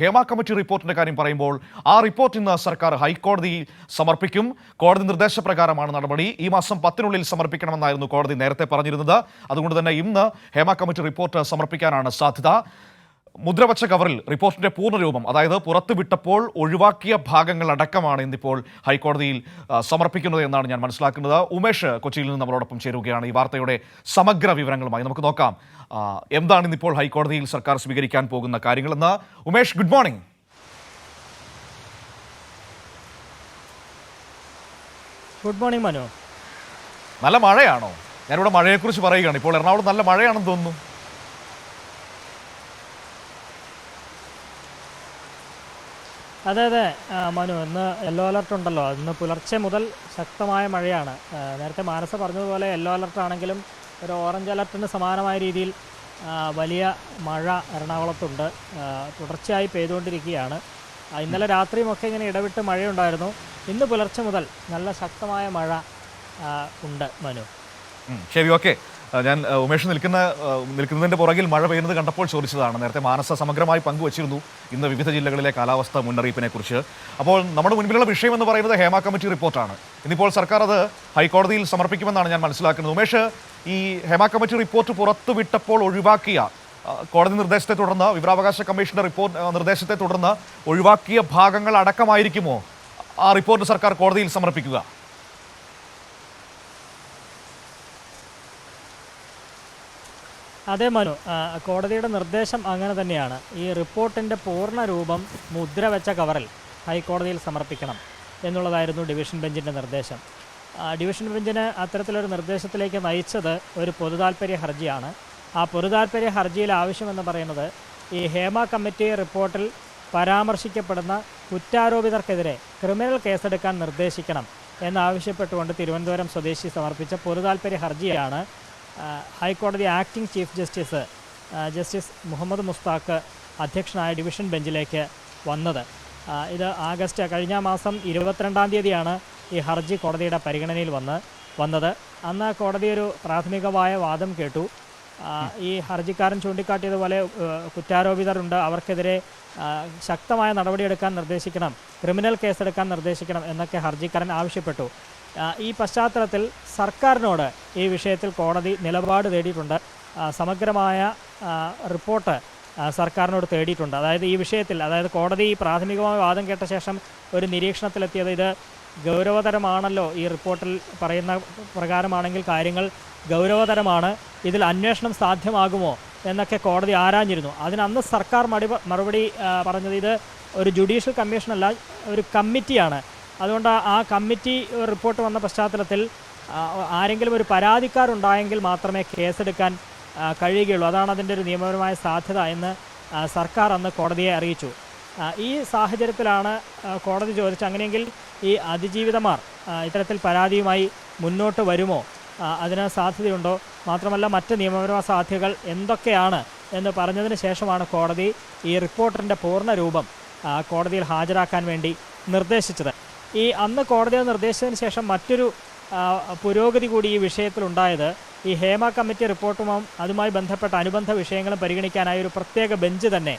Hema committee റിപ്പോർട്ടിന്റെ കാര്യം പറയുമ്പോൾ ആ റിപ്പോർട്ട് ഇന്ന് സർക്കാർ ഹൈക്കോടതിയിൽ സമർപ്പിക്കും. കോടതി നിർദ്ദേശപ്രകാരമാണ് നടപടി. ഈ മാസം പത്തിനുള്ളിൽ സമർപ്പിക്കണമെന്നായിരുന്നു കോടതി നേരത്തെ പറഞ്ഞിരുന്നത്. അതുകൊണ്ട് തന്നെ ഇന്ന് ഹേമ കമ്മിറ്റി റിപ്പോർട്ട് സമർപ്പിക്കാനാണ് സാധ്യത. മുദ്രവച്ച കവറിൽ റിപ്പോർട്ടിന്റെ പൂർണരൂപം അതായത് പുറത്തുവിട്ടപ്പോൾ ഒഴിവാക്കിയ ഭാഗങ്ങൾ അടക്കമാണ് ഇന്നിപ്പോൾ ഹൈക്കോടതിയിൽ സമർപ്പിക്കുന്നത് എന്നാണ് ഞാൻ മനസ്സിലാക്കുന്നത്. ഉമേഷ് കൊച്ചിയിൽ നിന്ന് നമ്മളോടൊപ്പം ചേരുകയാണ് ഈ വാർത്തയുടെ സമഗ്ര വിവരങ്ങളുമായി. നമുക്ക് നോക്കാം എന്താണ് ഇന്നിപ്പോൾ ഹൈക്കോടതിയിൽ സർക്കാർ സ്വീകരിക്കാൻ പോകുന്ന കാര്യങ്ങളെന്ന്. Umesh good morning. Good morning Mano. നല്ല മഴയാണോ? ഞാനിവിടെ മഴയെക്കുറിച്ച് പറയുകയാണ്. ഇപ്പോൾ എറണാകുളം നല്ല മഴയാണെന്ന് തോന്നുന്നു. അതെ അതെ. മനു ഇന്ന് യെല്ലോ അലർട്ട് ഉണ്ടല്ലോ. ഇന്ന് പുലർച്ചെ മുതൽ ശക്തമായ മഴയാണ്. നേരത്തെ മാനസ പറഞ്ഞതുപോലെ യെല്ലോ അലർട്ട് ആണെങ്കിലും ഒരു ഓറഞ്ച് അലർട്ടിന് സമാനമായ രീതിയിൽ വലിയ മഴ എറണാകുളത്തുണ്ട്. തുടർച്ചയായി പെയ്തുകൊണ്ടിരിക്കുകയാണ്. ഇന്നലെ രാത്രിയുമൊക്കെ ഇങ്ങനെ ഇടവിട്ട് മഴയുണ്ടായിരുന്നു. ഇന്ന് പുലർച്ചെ മുതൽ നല്ല ശക്തമായ മഴ ഉണ്ട് മനു. ശരി ഓക്കെ. ഞാൻ ഉമേഷ് നിൽക്കുന്ന നിൽക്കുന്നതിന്റെ പുറകിൽ മഴ പെയ്യുന്നത് കണ്ടപ്പോൾ ചോദിച്ചതാണ്. നേരത്തെ മാനസ സമഗ്രമായി പങ്കുവച്ചിരുന്നു ഇന്ന് വിവിധ ജില്ലകളിലെ കാലാവസ്ഥ മുന്നറിയിപ്പിനെ കുറിച്ച് അപ്പോൾ നമ്മുടെ മുൻപിലുള്ള വിഷയം എന്ന് പറയുന്നത് ഹേമ കമ്മിറ്റി റിപ്പോർട്ടാണ്. ഇന്നിപ്പോൾ സർക്കാർ അത് ഹൈക്കോടതിയിൽ സമർപ്പിക്കുമെന്നാണ് ഞാൻ മനസ്സിലാക്കുന്നത്. ഉമേഷ് ഈ ഹേമ കമ്മിറ്റി റിപ്പോർട്ട് പുറത്തുവിട്ടപ്പോൾ ഒഴിവാക്കിയ കോടതി നിർദ്ദേശത്തെ തുടർന്ന് വിവരാവകാശ കമ്മീഷന്റെ റിപ്പോർട്ട് നിർദ്ദേശത്തെ തുടർന്ന് ഒഴിവാക്കിയ ഭാഗങ്ങൾ അടക്കമായിരിക്കുമോ? ആ റിപ്പോർട്ട് സർക്കാർ കോടതിയിൽ സമർപ്പിക്കുക. അതെ മനു. കോടതിയുടെ നിർദ്ദേശം അങ്ങനെ തന്നെയാണ്. ഈ റിപ്പോർട്ടിന്റെ പൂർണ രൂപം മുദ്ര വെച്ച കവറിൽ ഹൈക്കോടതിയിൽ സമർപ്പിക്കണം എന്നുള്ളതായിരുന്നു ഡിവിഷൻ ബെഞ്ചിന്റെ നിർദ്ദേശം. ഡിവിഷൻ ബെഞ്ചിന് അത്തരത്തിലൊരു നിർദ്ദേശത്തിലേക്ക് നയിച്ചത് ഒരു പൊതുതാൽപര്യ ഹർജിയാണ്. ആ പൊതുതാൽപര്യ ഹർജിയിൽ ആവശ്യമെന്ന് പറയുന്നത് ഈ ഹേമ കമ്മിറ്റി റിപ്പോർട്ടിൽ പരാമർശിക്കപ്പെടുന്ന കുറ്റാരോപിതർക്കെതിരെ ക്രിമിനൽ കേസെടുക്കാൻ നിർദ്ദേശിക്കണം എന്നാവശ്യപ്പെട്ടുകൊണ്ട് തിരുവനന്തപുരം സ്വദേശി സമർപ്പിച്ച പൊതുതാൽപര്യ ഹർജിയാണ് ഹൈക്കോടതി acting chief justice justice Muhammad Mustaque അധ്യക്ഷനായ ഡിവിഷൻ ബെഞ്ചിലേക്ക് വന്നത്. ഇത് ആഗസ്റ്റ് കഴിഞ്ഞ മാസം ഇരുപത്തിരണ്ടാം തീയതിയാണ് ഈ ഹർജി കോടതിയുടെ പരിഗണനയിൽ വന്ന് വന്നത്. അന്ന് കോടതി ഒരു പ്രാഥമികമായ വാദം കേട്ടു. ഈ ഹർജിക്കാരൻ ചൂണ്ടിക്കാട്ടിയതുപോലെ കുറ്റാരോപിതരുണ്ട്. അവർക്കെതിരെ ശക്തമായ നടപടിയെടുക്കാൻ നിർദ്ദേശിക്കണം. ക്രിമിനൽ കേസെടുക്കാൻ നിർദ്ദേശിക്കണം എന്നൊക്കെ ഹർജിക്കാരൻ ആവശ്യപ്പെട്ടു. ഈ പശ്ചാത്തലത്തിൽ സർക്കാരിനോട് ഈ വിഷയത്തിൽ കോടതി നിലപാട് തേടിയിട്ടുണ്ട്. സമഗ്രമായ റിപ്പോർട്ട് സർക്കാരിനോട് തേടിയിട്ടുണ്ട്. അതായത് ഈ വിഷയത്തിൽ അതായത് കോടതി പ്രാഥമികമായ വാദം കേട്ട ശേഷം ഒരു നിരീക്ഷണത്തിലെത്തിയത് ഇത് ഗൗരവതരമാണല്ലോ ഈ റിപ്പോർട്ടിൽ പറയുന്ന പ്രകാരമാണെങ്കിൽ കാര്യങ്ങൾ ഗൗരവതരമാണ്. ഇതിൽ അന്വേഷണം സാധ്യമാകുമോ എന്നൊക്കെ കോടതി ആരാഞ്ഞിരുന്നു. അതിന് അന്ന് സർക്കാർ മടി മറുപടി പറഞ്ഞത് ഇത് ഒരു ജുഡീഷ്യൽ കമ്മീഷനല്ല ഒരു കമ്മിറ്റിയാണ്. അതുകൊണ്ട് ആ കമ്മിറ്റി റിപ്പോർട്ട് വന്ന പശ്ചാത്തലത്തിൽ ആരെങ്കിലും ഒരു പരാതിക്കാരുണ്ടായെങ്കിൽ മാത്രമേ കേസെടുക്കാൻ കഴിയുകയുള്ളൂ. അതാണ് അതിന്റെ ഒരു നിയമപരമായ സാധ്യത എന്ന് സർക്കാർ അന്ന് കോടതിയെ അറിയിച്ചു. ഈ സാഹചര്യത്തിലാണ് കോടതി ചോദിച്ചത് അങ്ങനെയെങ്കിൽ ഈ അതിജീവിതമാർ ഇത്തരത്തിൽ പരാതിയുമായി മുന്നോട്ട് വരുമോ? അതിന് സാധ്യതയുണ്ടോ? മാത്രമല്ല മറ്റ് നിയമപരമായ സാധ്യതകൾ എന്തൊക്കെയാണ് എന്ന് പറഞ്ഞതിന് ശേഷമാണ് കോടതി ഈ റിപ്പോർട്ടിന്റെ പൂർണ രൂപം കോടതിയിൽ ഹാജരാക്കാൻ വേണ്ടി നിർദ്ദേശിച്ചത്. ഈ അന്ന് കോടതിയെ നിർദ്ദേശിച്ചതിന് ശേഷം മറ്റൊരു പുരോഗതി കൂടി ഈ വിഷയത്തിലുണ്ടായത്. ഈ ഹേമ കമ്മിറ്റി റിപ്പോർട്ടും അതുമായി ബന്ധപ്പെട്ട അനുബന്ധ വിഷയങ്ങളും പരിഗണിക്കാനായി ഒരു പ്രത്യേക ബെഞ്ച് തന്നെ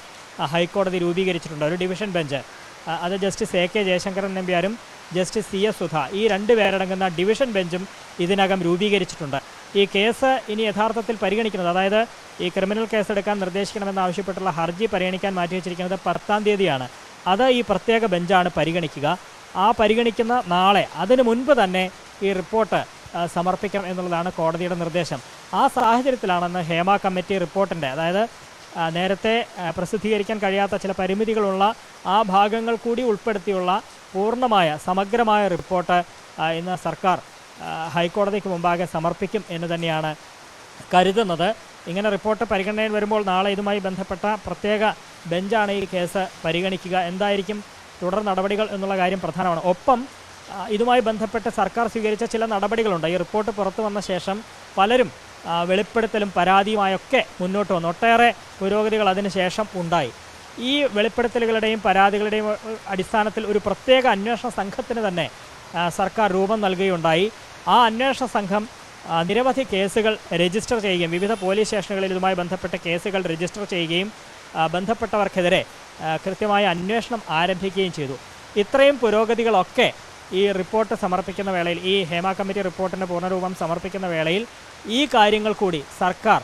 ഹൈക്കോടതി രൂപീകരിച്ചിട്ടുണ്ട്. ഒരു ഡിവിഷൻ ബെഞ്ച്. അത് ജസ്റ്റിസ് എ കെ ജയശങ്കരൻ നമ്പ്യാരും ജസ്റ്റിസ് സി എസ് സുധ ഈ രണ്ട് പേരടങ്ങുന്ന ഡിവിഷൻ ബെഞ്ചും ഇതിനകം രൂപീകരിച്ചിട്ടുണ്ട്. ഈ കേസ് ഇനി യഥാർത്ഥത്തിൽ പരിഗണിക്കുന്നത് അതായത് ഈ ക്രിമിനൽ കേസെടുക്കാൻ നിർദ്ദേശിക്കണമെന്നാവശ്യപ്പെട്ടുള്ള ഹർജി പരിഗണിക്കാൻ മാറ്റി വെച്ചിരിക്കുന്നത് പത്താം തീയതിയാണ്. അത് ഈ പ്രത്യേക ബെഞ്ചാണ് പരിഗണിക്കുക. ആ പരിഗണിക്കുന്ന നാളെ അതിനു മുൻപ് തന്നെ ഈ റിപ്പോർട്ട് സമർപ്പിക്കണം എന്നുള്ളതാണ് കോടതിയുടെ നിർദ്ദേശം. ആ സാഹചര്യത്തിലാണെന്ന് ഹേമ കമ്മിറ്റി റിപ്പോർട്ടിന്റെ അതായത് നേരത്തെ പ്രസിദ്ധീകരിക്കാൻ കഴിയാത്ത ചില പരിമിതികളുള്ള ആ ഭാഗങ്ങൾ കൂടി ഉൾപ്പെടുത്തിയുള്ള പൂർണമായ സമഗ്രമായ റിപ്പോർട്ട് ഇന്ന് സർക്കാർ ഹൈക്കോടതിക്ക് മുമ്പാകെ സമർപ്പിക്കും എന്ന് തന്നെയാണ് കരുതുന്നത്. ഇങ്ങനെ റിപ്പോർട്ട് പരിഗണനയിൽ വരുമ്പോൾ നാളെ ഇതുമായി ബന്ധപ്പെട്ട പ്രത്യേക ബെഞ്ചാണ് ഈ കേസ് പരിഗണിക്കുക. എന്തായിരിക്കും? തുടർ നടപടികൾ എന്നുള്ള കാര്യം പ്രധാനമാണ്. ഒപ്പം ഇതുമായി ബന്ധപ്പെട്ട് സർക്കാർ സ്വീകരിച്ച ചില നടപടികളുണ്ട്. ഈ റിപ്പോർട്ട് പുറത്തു വന്ന ശേഷം പലരും വെളിപ്പെടുത്തലും പരാതിയുമായൊക്കെ മുന്നോട്ട് വന്നു. ഒട്ടേറെ പുരോഗതികൾ അതിനുശേഷം ഉണ്ടായി. ഈ വെളിപ്പെടുത്തലുകളുടെയും പരാതികളുടെയും അടിസ്ഥാനത്തിൽ ഒരു പ്രത്യേക അന്വേഷണ സംഘത്തിന് തന്നെ സർക്കാർ രൂപം നൽകുകയുണ്ടായി. ആ അന്വേഷണ സംഘം നിരവധി കേസുകൾ രജിസ്റ്റർ ചെയ്യുകയും വിവിധ പോലീസ് സ്റ്റേഷനുകളിൽ ഇതുമായി ബന്ധപ്പെട്ട കേസുകൾ രജിസ്റ്റർ ചെയ്യുകയും ബന്ധപ്പെട്ടവർക്കെതിരെ കൃത്യമായ അന്വേഷണം ആരംഭിക്കുകയും ചെയ്തു. ഇത്രയും പുരോഗതികളൊക്കെ ഈ റിപ്പോർട്ട് സമർപ്പിക്കുന്ന വേളയിൽ ഈ ഹേമ കമ്മിറ്റി റിപ്പോർട്ടിന്റെ പൂർണരൂപം സമർപ്പിക്കുന്ന വേളയിൽ ഈ കാര്യങ്ങൾ കൂടി സർക്കാർ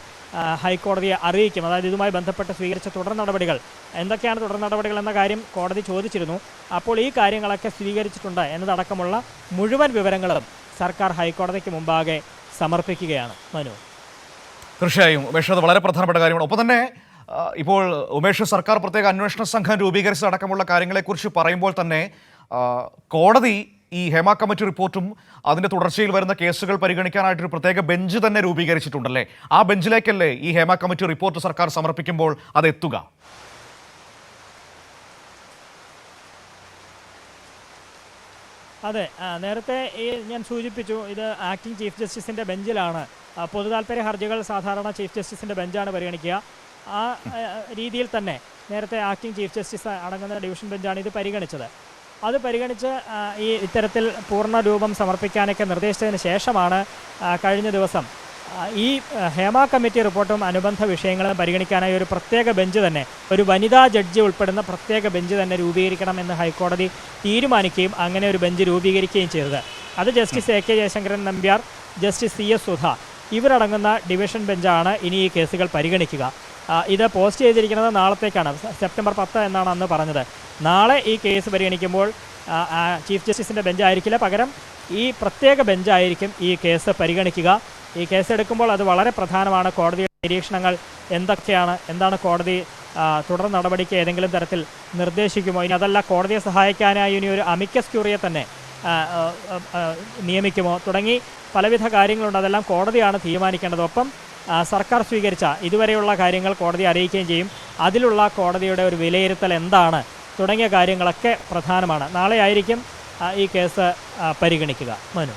ഹൈക്കോടതിയെ അറിയിക്കും. അതായത് ഇതുമായി ബന്ധപ്പെട്ട് സ്വീകരിച്ച തുടർ നടപടികൾ. എന്തൊക്കെയാണ് തുടർ നടപടികൾ എന്ന കാര്യം കോടതി ചോദിച്ചിരുന്നു. അപ്പോൾ ഈ കാര്യങ്ങളൊക്കെ സ്വീകരിച്ചിട്ടുണ്ട് എന്നതടക്കമുള്ള മുഴുവൻ വിവരങ്ങളും സർക്കാർ ഹൈക്കോടതിക്ക് മുമ്പാകെ സമർപ്പിക്കുകയാണ്. മനു. തീർച്ചയായും. ഉമേഷ് അത് വളരെ പ്രധാനപ്പെട്ട കാര്യമാണ്. ഒപ്പം തന്നെ ഇപ്പോൾ ഉമേഷ് സർക്കാർ പ്രത്യേക അന്വേഷണ സംഘം രൂപീകരിച്ചതടക്കമുള്ള കാര്യങ്ങളെക്കുറിച്ച് പറയുമ്പോൾ തന്നെ കോടതി ഈ ഹേമ കമ്മിറ്റി റിപ്പോർട്ടും അതിന്റെ തുടർച്ചയിൽ വരുന്ന കേസുകൾ പരിഗണിക്കാനായിട്ടൊരു പ്രത്യേക ബെഞ്ച് തന്നെ രൂപീകരിച്ചിട്ടുണ്ടല്ലേ? ആ ബെഞ്ചിലേക്കല്ലേ ഈ ഹേമ കമ്മിറ്റി റിപ്പോർട്ട് സർക്കാർ സമർപ്പിക്കുമ്പോൾ അത് എത്തുക? അതെ നേരത്തെ ഈ ഞാൻ സൂചിപ്പിച്ചു ഇത് ആക്ടിംഗ് ചീഫ് ജസ്റ്റിസിന്റെ ബെഞ്ചിലാണ്. പൊതു താല്പര്യ ഹർജികൾ സാധാരണ ചീഫ് ജസ്റ്റിസിന്റെ ബെഞ്ചാണ് പരിഗണിക്കുക. ആ രീതിയിൽ തന്നെ നേരത്തെ ആക്ടിംഗ് ചീഫ് ജസ്റ്റിസ് അടങ്ങുന്ന ഡിവിഷൻ ബെഞ്ചാണ് ഇത് പരിഗണിച്ചത്. അത് പരിഗണിച്ച് ഈ ഇത്തരത്തിൽ പൂർണ രൂപം സമർപ്പിക്കാനൊക്കെ നിർദ്ദേശിച്ചതിന് ശേഷമാണ് കഴിഞ്ഞ ദിവസം ഈ ഹേമ കമ്മിറ്റി റിപ്പോർട്ടും അനുബന്ധ വിഷയങ്ങളും പരിഗണിക്കാനായി ഒരു പ്രത്യേക ബെഞ്ച് തന്നെ ഒരു വനിതാ ജഡ്ജി ഉൾപ്പെടുന്ന പ്രത്യേക ബെഞ്ച് തന്നെ രൂപീകരിക്കണം എന്ന് ഹൈക്കോടതി തീരുമാനിക്കുകയും അങ്ങനെ ഒരു ബെഞ്ച് രൂപീകരിക്കുകയും ചെയ്തത്. അത് justice A K Jayasankaran Nambiar justice C S Sudha ഇവരടങ്ങുന്ന division ബെഞ്ചാണ് ഇനി ഈ കേസുകൾ പരിഗണിക്കുക. ഇത് പോസ്റ്റ് ചെയ്തിരിക്കുന്നത് നാളത്തേക്കാണ്. സെപ്റ്റംബർ പത്ത് എന്നാണ് അന്ന് പറഞ്ഞത്. നാളെ ഈ കേസ് പരിഗണിക്കുമ്പോൾ ചീഫ് ജസ്റ്റിസിന്റെ ബെഞ്ചായിരിക്കില്ല. പകരം ഈ പ്രത്യേക ബെഞ്ചായിരിക്കും ഈ കേസ് പരിഗണിക്കുക. ഈ കേസ് എടുക്കുമ്പോൾ അത് വളരെ പ്രധാനമാണ്. കോടതിയുടെ നിരീക്ഷണങ്ങൾ എന്തൊക്കെയാണ് എന്താണ് കോടതി തുടർ നടപടിക്ക് ഏതെങ്കിലും തരത്തിൽ നിർദ്ദേശിക്കുമോ? ഇനി അതല്ല കോടതിയെ സഹായിക്കാനായി ഇനി ഒരു അമിക്കസ് ക്യൂറിയെ തന്നെ നിയമിക്കുമോ? തുടങ്ങി പലവിധ കാര്യങ്ങളുണ്ട്. അതെല്ലാം കോടതിയാണ് തീരുമാനിക്കേണ്ടത്. ഒപ്പം സർക്കാർ സ്വീകരിച്ച ഇതുവരെയുള്ള കാര്യങ്ങൾ കോടതി അറിയിക്കുകയും ചെയ്യും. അതിലുള്ള കോടതിയുടെ ഒരു വിലയിരുത്തൽ എന്താണ് തുടങ്ങിയ കാര്യങ്ങളൊക്കെ പ്രധാനമാണ്. നാളെ ആയിരിക്കും ഈ കേസ് പരിഗണിക്കുക. മനു.